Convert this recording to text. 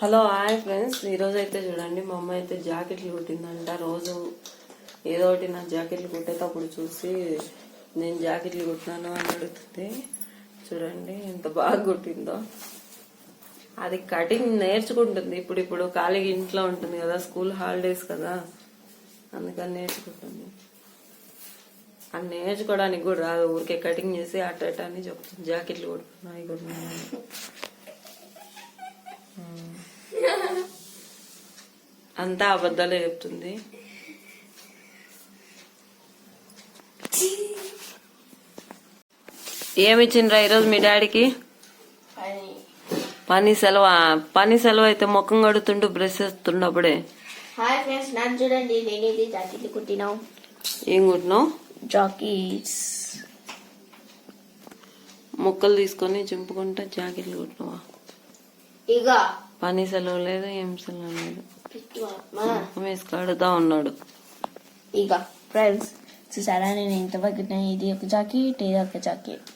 Hello hi friends ఈరోజు అయితే చూడండి మా అమ్మ అయితే జాకెట్లు కుట్టిందంట. రోజు ఏదో ఒకటి నా జాకెట్లు కుట్టేటప్పుడు చూసి నేను జాకెట్లు కుట్టినాను అని అడుగుతుంది. చూడండి ఎంత బాగా కుట్టిందో. అది కటింగ్ నేర్చుకుంటుంది. ఇప్పుడు ఇప్పుడు ఖాళీగా ఇంట్లో ఉంటుంది కదా స్కూల్ హాలిడేస్ కదా అందుకని నేర్చుకుంటుంది. అది నేర్చుకోవడానికి కూడా రాదు. ఊరికే కటింగ్ చేసి అట్ట అని చెప్తుంది. జాకెట్లు కుట్టుకున్నాయి కుట్టుకున్నాయి అంతా అబద్ధాలే చెప్తుంది. ఏమి ఇచ్చిండ్రా ఈరోజు మీ డాడీకి? పని. సెలవు? పని సెలవు అయితే ముఖం కడుతుంటూ బ్రష్ చేస్తుండప్పుడే. హాయ్ ఫ్రెండ్స్ నాకు చూడండి నేను ఇది జాకెట్లు కుట్టినాం. ఏం కుట్టినావు? జాకెట్స్. ముక్కలు తీసుకొని చింపుకుంటే జాకెట్లు కుట్టినావా? ఇక పని సెలవు లేదు ఏం సెలవు లేదు. వేసి కడుతా ఉన్నాడు. ఇక ఫ్రెండ్స్ చూసారా నేను ఇంతవరకు ఇది ఒక జాకెట్ ఇది ఒక జాకెట్.